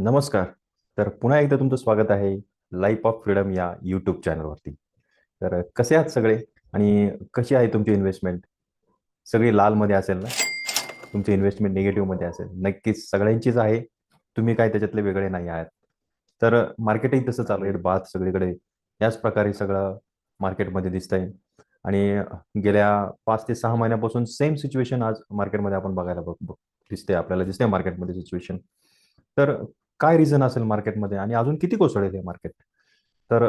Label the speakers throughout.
Speaker 1: नमस्कार. तर पुन्हा एकदा तुमचं स्वागत आहे लाईफ ऑफ फ्रीडम या यूट्यूब चॅनलवरती तर कसे आहात सगळे आणि कशी आहे तुमची इन्व्हेस्टमेंट सगळी लालमध्ये असेल ना? तुमची इन्व्हेस्टमेंट निगेटिव्हमध्ये असेल. नक्कीच सगळ्यांचीच आहे. तुम्ही काय त्याच्यातले वेगळे नाही आहात. तर मार्केटही तसं चालू आहे. बात सगळीकडे याच प्रकारे सगळं मार्केटमध्ये दिसतंय. आणि गेल्या पाच ते सहा महिन्यापासून सेम सिच्युएशन आज मार्केटमध्ये आपण बघायला बघ बघ- दिसते आपल्याला दिसते मार्केटमध्ये सिच्युएशन तर काय रिझन असेल मार्केटमध्ये आणि अजून किती कोसळेल हे मार्केट तर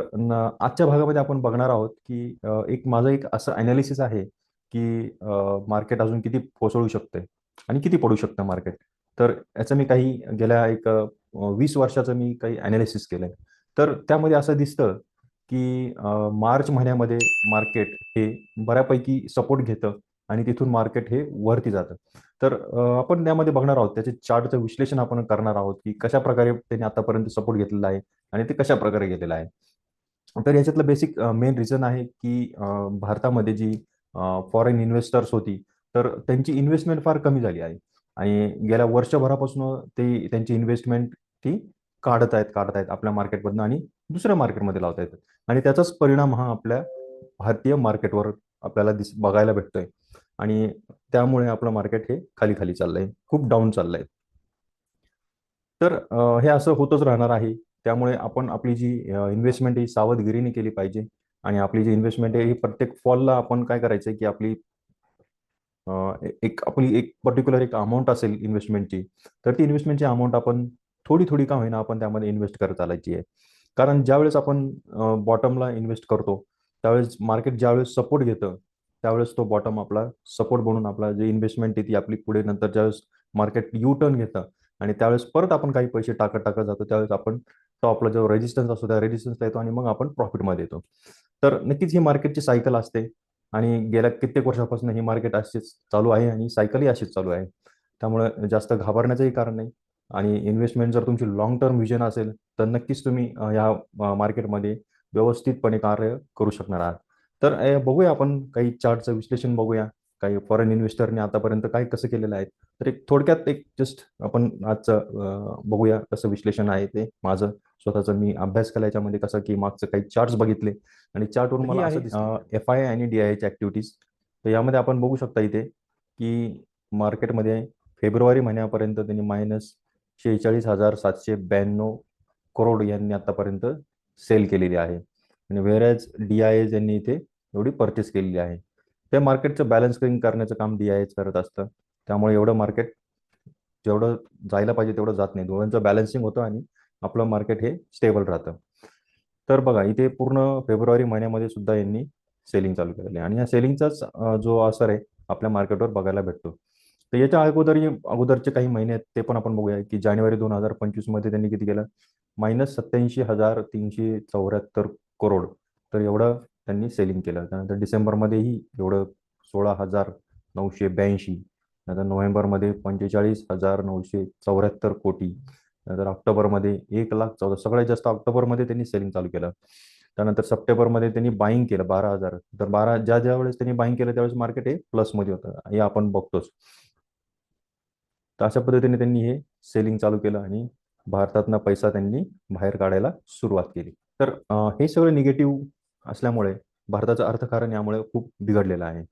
Speaker 1: आजच्या भागामध्ये आपण बघणार आहोत की एक माझं एक असं अनालिसिस आहे की मार्केट अजून किती कोसळू शकते आणि किती पडू शकतं मार्केट तर याचं मी काही गेल्या एक वीस वर्षाचं मी काही अनालिसिस केलंय. तर त्यामध्ये असं दिसतं की मार्च महिन्यामध्ये मार्केट हे बऱ्यापैकी सपोर्ट घेतं आणि तिथून मार्केट हे वरती जातं. तर आपण त्यामध्ये बघणार आहोत त्याचे चार्टचं विश्लेषण आपण करणार आहोत की कशा प्रकारे त्यांनी आतापर्यंत सपोर्ट घेतलेला आहे आणि ते कशा प्रकारे गेलेलं आहे. तर याच्यातलं बेसिक मेन रिझन आहे की भारतामध्ये जी फॉरेन इन्व्हेस्टर्स होती तर त्यांची इन्व्हेस्टमेंट फार कमी झाली आहे. आणि गेल्या वर्षभरापासून ते त्यांची इन्व्हेस्टमेंट ती काढत आहेत काढत आहेत आपल्या मार्केटमधनं आणि दुसऱ्या मार्केटमध्ये लावता येतात आणि त्याचाच परिणाम हा आपल्या भारतीय मार्केटवर आपल्याला दिस बघायला भेटतोय. आणि त्यामुळे आपलं मार्केट हे खाली खाली चाललंय. खूप डाऊन चाललंय. तर हे असं होतच राहणार आहे. त्यामुळे आपण आपली जी इन्व्हेस्टमेंट ही सावधगिरीने केली पाहिजे आणि आपली जी इन्व्हेस्टमेंट आहे ही प्रत्येक फॉलला आपण काय करायचंय की आपली एक आपली एक पर्टिक्युलर एक अमाऊंट असेल इन्व्हेस्टमेंटची तर ती इन्व्हेस्टमेंटची अमाऊंट आपण थोडी थोडी का होईना आपण त्यामध्ये इन्व्हेस्ट करत चालायची आहे. कारण ज्यावेळेस आपण बॉटमला इन्व्हेस्ट करतो त्यावेळेस मार्केट ज्यावेळेस सपोर्ट घेतं त्यावेळेस तो बॉटम आपला सपोर्ट बनून आपला जे इन्व्हेस्टमेंट आहे ती आपली पुढे नंतर ज्यावेळेस मार्केट यू टर्न घेतं. आणि त्यावेळेस परत आपण काही पैसे टाकत टाकत जातो. त्यावेळेस आपण तो आपला जो रेजिस्टन्स असतो त्या रेजिस्टन्सला येतो आणि मग आपण प्रॉफिटमध्ये येतो. तर नक्कीच ही मार्केटची सायकल असते. आणि गेल्या कित्येक वर्षापासून ही मार्केट अशीच चालू आहे आणि सायकलही अशीच चालू आहे. त्यामुळे जास्त घाबरण्याचंही कारण नाही. आणि इन्व्हेस्टमेंट जर तुमची लॉंग टर्म विजन असेल तर नक्कीच तुम्ही या मार्केटमध्ये व्यवस्थितपणे कार्य करू शकणार आहात. तर बघूया आपण काही चार्टचं विश्लेषण बघूया. काही फॉरेन इन्व्हेस्टरने आतापर्यंत काय कसं केलेलं आहे. तर एक थोडक्यात एक जस्ट आपण आजचं बघूया कसं विश्लेषण आहे ते. माझं स्वतःचं मी अभ्यास केला याच्यामध्ये कसं की मागचं काही चार्ट्स बघितले. आणि चार्टवरून मला असं एफ आय आणि डी आयच्या ऍक्टिव्हिटीज तर यामध्ये आपण बघू शकता इथे की मार्केटमध्ये फेब्रुवारी महिन्यापर्यंत त्यांनी मायनस शेहेचाळीस हजार सातशे ब्याण्णव करोड यांनी आतापर्यंत सेल केलेली आहे. आणि व्हेरॅज डी आय एज यांनी इथे एवढी परचेस केलेली आहे. ते मार्केटचं बॅलन्स करण्याचं काम डी आय एच करत असतं. त्यामुळे एवढं मार्केट जेवढं जायला पाहिजे तेवढं जात नाही. दोघांचं बॅलन्सिंग होतं आणि आपलं मार्केट हे स्टेबल राहतं. तर बघा इथे पूर्ण फेब्रुवारी महिन्यामध्ये सुद्धा यांनी सेलिंग चालू केलेली आहे. आणि या सेलिंगचाच जो असर आहे आपल्या मार्केटवर बघायला भेटतो. तर याच्या अगोदर अगोदरचे काही महिने आहेत ते पण आपण बघूया. की जानेवारी दोन हजार पंचवीसमध्ये त्यांनी किती केलं? मायनस सत्याऐंशी हजार तीनशे चौऱ्याहत्तर करोड तर एवढं त्यांनी सेलिंग केलं. त्यानंतर डिसेंबरमध्येही एवढं सोळा हजार नऊशे ब्याऐंशी नंतर नोव्हेंबरमध्ये पंचेचाळीस हजार नऊशे चौऱ्याहत्तर कोटी नंतर ऑक्टोबरमध्ये एक लाख चौदा सगळ्यात जास्त ऑक्टोबरमध्ये त्यांनी सेलिंग चालू केलं. त्यानंतर सप्टेंबरमध्ये त्यांनी बाईंग केलं बारा हजार. तर बारा ज्या ज्या वेळेस त्यांनी बाईंग केलं त्यावेळेस मार्केट हे प्लसमध्ये होतं. हे आपण बघतोच. तर अशा पद्धतीने त्यांनी हे सेलिंग चालू केलं आणि भारतातनं पैसा त्यांनी बाहेर काढायला सुरुवात केली. तर हे सगळं निगेटिव्ह असल्यामुळे भारताचं अर्थकारण यामुळे खूप बिघडलेलं आहे.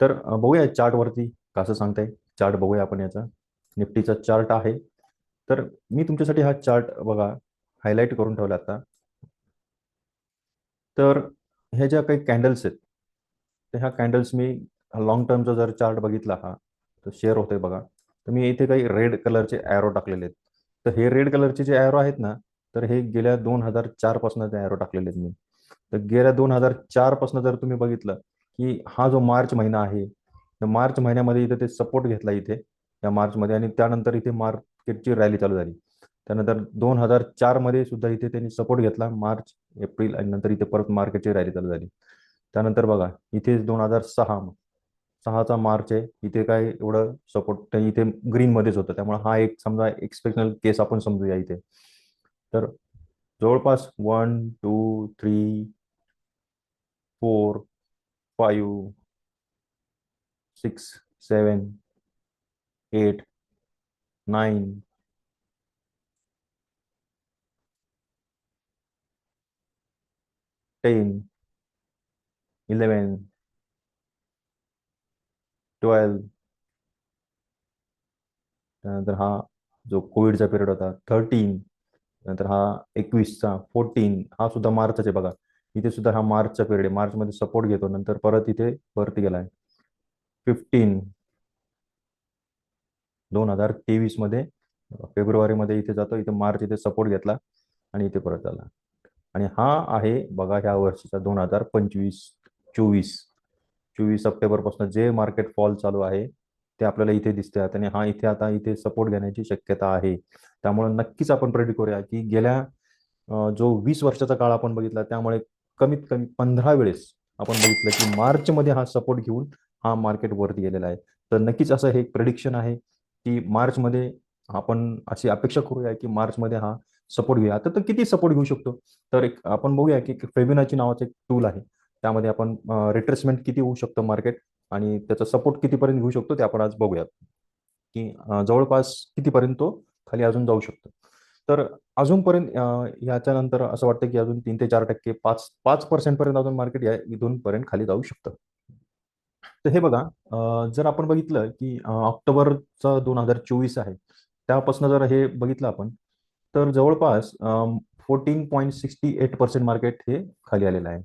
Speaker 1: तर बघूया चार्टवरती कसं सांगताय. चार्ट बघूया आपण याचा. निफ्टीचा चार्ट आहे. तर मी तुमच्यासाठी हा चार्ट बघा हायलाईट करून ठेवला आता. तर ह्या ज्या काही कॅन्डल्स आहेत तर ह्या कॅन्डल्स मी लॉंग टर्मचा जर चार्ट बघितला हा तर शेअर होतोय बघा. तर मी इथे काही रेड कलरचे ॲरो टाकलेले आहेत. तर हे रेड कलरचे जे ॲरो आहेत ना तर हे गेल्या दोन हजार चारपासून ते ॲरो टाकलेले आहेत मी. तर गेल्या दोन हजार चारपासून जर तुम्ही बघितलं की हा जो मार्च महिना आहे तर मार्च महिन्यामध्ये इथे ते सपोर्ट घेतला इथे या मार्चमध्ये आणि त्यानंतर इथे मार्केटची रॅली चालू झाली. त्यानंतर दोन हजार चारमध्ये सुद्धा इथे त्यांनी सपोर्ट घेतला मार्च एप्रिल आणि नंतर इथे परत मार्केटची रॅली चालू झाली. त्यानंतर बघा इथे दोन हजार सहा सहाचा मार्च आहे. इथे काय एवढं सपोर्ट इथे ग्रीन मध्येच होतं. त्यामुळे हा एक समजा एक्सपेक्शनल केस आपण समजूया इथे. तर जवळपास one two three four five six seven eight nine ten eleven twelve. त्यानंतर हा जो कोविडचा पिरियड होता थर्टीन. नंतर हा एकवीसचा फोर्टीन. हा सुद्धा मार्चचा आहे बघा. इथे सुद्धा हा मार्चचा पिरियड आहे. मार्चमध्ये सपोर्ट घेतो. नंतर परत इथे वरती गेलाय फिफ्टीन. दोन हजार तेवीसमध्ये फेब्रुवारीमध्ये इथे जातो. इथे मार्च इथे सपोर्ट घेतला आणि इथे परत आला. आणि हा आहे बघा ह्या वर्षीचा दोन हजार पंचवीस चोवीस. चोवीस सप्टेंबरपासून जे मार्केट फॉल चालू आहे ते आपल्याला इथे दिसते आणि हा इथे आता इथे सपोर्ट घेण्याची शक्यता आहे. त्यामुळे नक्कीच आपण प्रेडिक्ट करूया की गेल्या जो वीस वर्षाचा काळ आपण बघितला त्यामुळे कमीत कमी पंधरा वेळेस आपण बघितलं की मार्चमध्ये हा सपोर्ट घेऊन हा मार्केट वरती गेलेला आहे. तर नक्कीच असं हे प्रेडिक्शन आहे की मार्चमध्ये आपण अशी अपेक्षा करूया की मार्चमध्ये हा सपोर्ट घेऊया. आता तर किती सपोर्ट घेऊ शकतो? तर एक आपण बघूया की फेबिनाची नावाचं एक टूल आहे. त्यामध्ये आपण रिट्रेसमेंट किती होऊ शकतं मार्केट आणि त्याचा सपोर्ट कितीपर्यंत घेऊ शकतो ते आपण आज बघूयात. की जवळपास कितीपर्यंत तो खाली अजून जाऊ शकतो. तर अजूनपर्यंत याच्या याच्यानंतर असं वाटतं की अजून तीन ते चार टक्के पाच पाच पर्सेंट पर्यंत अजून मार्केट या इथून पर्यंत खाली जाऊ शकतं. तर हे बघा जर आपण बघितलं की ऑक्टोबरचा दोन हजार चोवीस आहे त्यापासून जर हे बघितलं आपण तर जवळपास fourteen point sixty eight percent market हे खाली आलेलं आहे.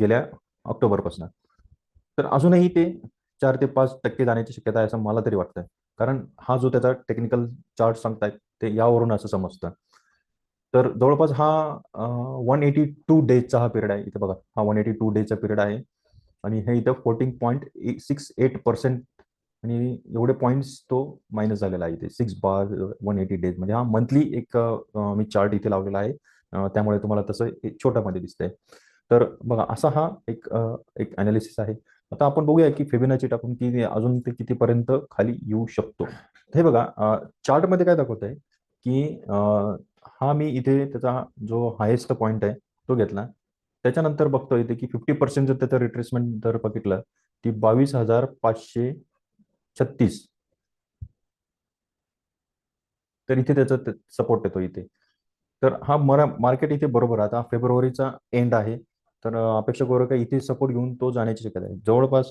Speaker 1: गेल्या ऑक्टोबरपासून. तर अजूनही ते चार ते पाच टक्के जाण्याची शक्यता आहे असं मला तरी वाटतंय. कारण हा जो त्याचा टेक्निकल चार्ट सांगतायत ते यावरून असं समजतं. तर जवळपास हा वन एटी टू डेजचा हा पिरियड आहे. इथे बघा हा वन एटी टू डेजचा पिरियड आहे. आणि हे इथं fourteen point six eight percent आणि एवढे पॉईंट्स तो मायनस झालेला आहे इथे. सिक्स बार वन एटी डेज म्हणजे हा मंथली एक मी चार्ट इथे लावलेला आहे. त्यामुळे तुम्हाला तसं छोट्यामध्ये दिसतंय. तर बघा असा हा एक एक अनालिसिस आहे. आता आपण बघूया की फेबिनाची टाकून की अजून ते कितीपर्यंत खाली येऊ शकतो. हे बघा चार्टमध्ये काय दाखवत आहे की हा मी इथे त्याचा जो हायेस्ट पॉईंट आहे तो घेतला. त्याच्यानंतर बघतो इथे की फिफ्टी पर्सेंट जर त्याचा रिट्रेसमेंट जर बघितलं ती बावीस हजार पाचशे छत्तीस. तर इथे त्याचा सपोर्ट येतो इथे. तर हा मरा मार्केट इथे बरोबर आहे. आता फेब्रुवारीचा एंड आहे. तर अपेक्षा करू काय इथे सपोर्ट घेऊन तो जाण्याची शक्यता आहे. जवळपास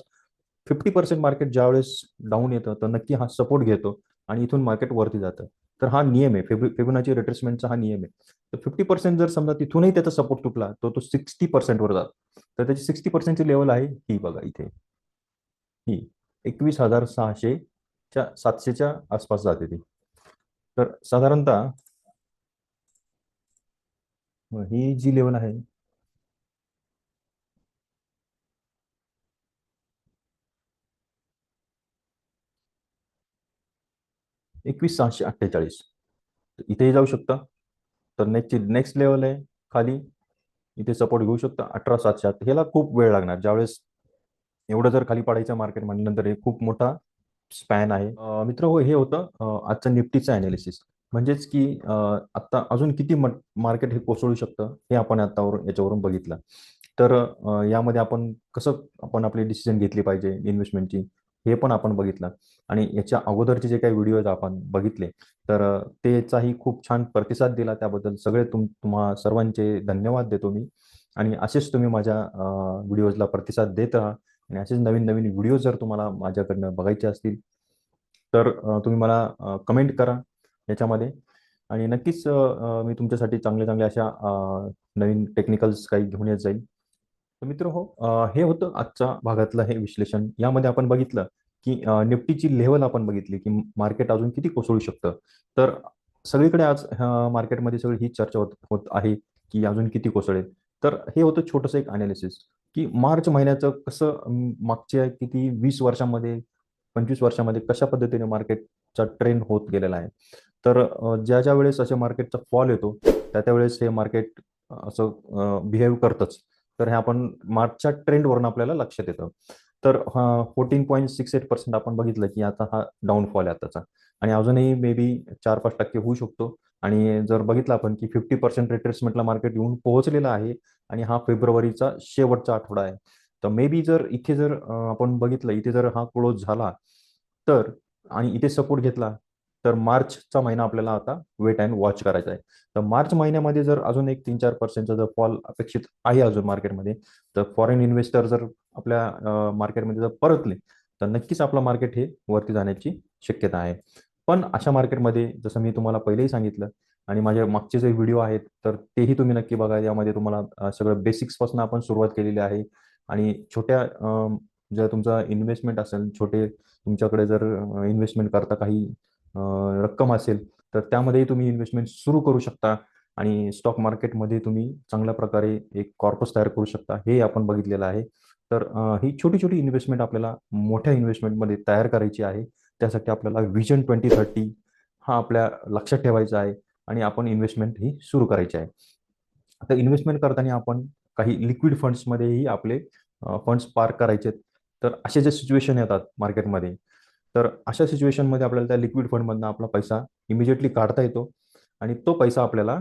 Speaker 1: फिफ्टी पर्सेंट मार्केट ज्यावेळेस डाऊन येतं तर नक्की हा सपोर्ट घेतो आणि इथून मार्केट वरती जातं. तर हा नियम आहे. फेब्रु फेब्रुनाची रिट्रेसमेंटचा हा नियम आहे. तर फिफ्टी पर्सेंट जर समजा तिथूनही त्याचा सपोर्ट तुटला तर तो सिक्स्टी पर्सेंटवर जातो. तर त्याची सिक्स्टी पर्सेंटची लेवल आहे ही बघा इथे. ही एकवीस हजार सहाशेच्या सातशेच्या आसपास जाते ती. तर साधारणतः ही जी लेवल आहे एकवीस सहाशे अठ्ठेचाळीस. इथेही जाऊ शकता. तर नेक्स्टची नेक्स्ट लेवल आहे खाली. इथे सपोर्ट घेऊ शकता. अठरा सातशे आठ. ह्याला खूप वेळ लागणार. ज्यावेळेस एवढं जर खाली पडायचं मार्केट म्हटल्यानंतर हे खूप मोठा स्पॅन आहे. मित्र हो हे होतं. आजचं निफ्टीचं अनालिसिस म्हणजेच की आता अजून किती मार्केट हे कोसळू शकतं हे आपण आतावरून याच्यावरून बघितलं. तर यामध्ये आपण कसं आपण आपली डिसिजन घेतली पाहिजे इन्व्हेस्टमेंटची हे पण आपण बघितलं. आणि याच्या अगोदरचे जे काही व्हिडिओज आपण बघितले तर त्याचाही खूप छान प्रतिसाद दिला त्याबद्दल. सगळे तुम तुम्हा सर्वांचे धन्यवाद देतो मी. आणि असेच तुम्ही माझ्या व्हिडिओजला प्रतिसाद देत राहा. आणि असेच नवीन नवीन व्हिडिओ जर तुम्हाला माझ्याकडनं बघायचे असतील तर तुम्ही मला कमेंट करा याच्यामध्ये. आणि नक्कीच मी तुमच्यासाठी चांगले चांगले अशा नवीन टेक्निकल्स काही घेऊन येत जाईल तर मित्र हो अ, हे होतं आजच्या भागातलं हे विश्लेषण. यामध्ये आपण बघितलं की अ, निफ्टीची लेवल आपण बघितली की मार्केट अजून किती कोसळू शकतं. तर सगळीकडे आज अ, मार्केटमध्ये सगळी ही चर्चा होत होत आहे की अजून किती कोसळेल. तर हे होतं छोटंसं एक अनालिसिस की मार्च महिन्याचं कसं अम, मागच्या किती वीस वर्षामध्ये पंचवीस वर्षामध्ये कशा पद्धतीने मार्केटचा ट्रेंड होत गेलेला आहे. तर अ, ज्या ज्या वेळेस अशा मार्केटचा फॉल येतो त्या त्यावेळेस हे मार्केट असं बिहेव करतंच. तर हे आपण मार्चच्या ट्रेंडवरून आपल्याला लक्षात येतं. तर fourteen point six eight percent आपण बघितलं की आता हा डाऊनफॉल आहे आताचा. आणि अजूनही मे बी चार पाच टक्के होऊ शकतो. आणि जर बघितलं आपण की फिफ्टी पर्सेंट रिट्रेसमेंटला मार्केट येऊन पोहोचलेला आहे आणि हा फेब्रुवारीचा शेवटचा आठवडा आहे. तर मे बी जर इथे जर आपण बघितलं इथे जर हा क्लोज झाला तर आणि इथे सपोर्ट घेतला तर मार्चचा महिना आपल्याला आता वेट अँड वॉच करायचा आहे. तर मार्च महिन्यामध्ये जर अजून एक तीन चार पर्सेंटचा जर फॉल अपेक्षित आहे अजून मार्केटमध्ये तर फॉरेन इन्व्हेस्टर जर आपल्या मार्केटमध्ये जर परतले तर नक्कीच आपलं मार्केट हे वरती जाण्याची शक्यता आहे. पण अशा मार्केटमध्ये जसं मी तुम्हाला पहिलेही सांगितलं आणि माझे मागचे जे व्हिडिओ आहेत तर तेही तुम्ही नक्की बघा. यामध्ये तुम्हाला सगळं बेसिक्सपासून आपण सुरुवात केलेली आहे आणि छोट्या जर तुमचा इन्व्हेस्टमेंट असेल छोटे तुमच्याकडे जर इन्व्हेस्टमेंट करता काही रक्कम असेल तर त्यामध्येही तुम्ही इन्व्हेस्टमेंट सुरू करू शकता आणि स्टॉक मार्केटमध्ये तुम्ही चांगल्या प्रकारे एक कॉर्पस तयार करू शकता हे आपण बघितलेलं आहे. तर ही छोटी छोटी इन्व्हेस्टमेंट आपल्याला मोठ्या इन्व्हेस्टमेंटमध्ये तयार करायची आहे. त्यासाठी आपल्याला विजन ट्वेंटी थर्टी हा आपल्या लक्षात ठेवायचा आहे आणि आपण इन्व्हेस्टमेंट ही सुरू करायची आहे. आता इन्व्हेस्टमेंट करताना आपण काही लिक्विड फंड्समध्येही आपले फंड्स पार्क करायचे तर असे जे सिच्युएशन येतात मार्केटमध्ये तर अशा सिच्युएशनमध्ये आपल्याला त्या लिक्विड फंडमधनं आपला पैसा इमिजिएटली काढता येतो. आणि तो पैसा आपल्याला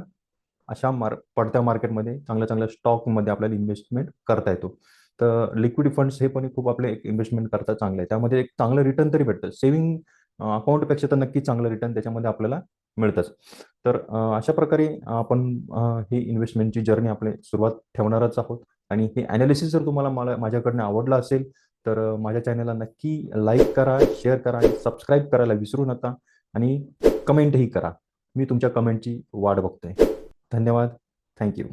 Speaker 1: अशा मार पडत्या मार्केटमध्ये चांगल्या चांगल्या स्टॉकमध्ये आपल्याला इन्व्हेस्टमेंट करता येतो. तर लिक्विड फंड्स हे पण खूप आपले एक इन्व्हेस्टमेंट करता चांगलं. आहे त्यामध्ये एक चांगलं रिटर्न तरी भेटतं. सेव्हिंग अकाउंटपेक्षा तर नक्की चांगलं रिटर्न त्याच्यामध्ये आपल्याला मिळतंच. तर अशा प्रकारे आपण ही इन्व्हेस्टमेंटची जर्नी आपले सुरुवात ठेवणारच आहोत. आणि हे ॲनालिसिस जर तुम्हाला मला माझ्याकडनं आवडलं असेल तर माझ्या चॅनलला नक्की लाईक करा शेअर करा आणि सबस्क्राईब करायला विसरू नका आणि कमेंटही करा. मी तुमच्या कमेंटची वाट बघतोय. धन्यवाद. थँक्यू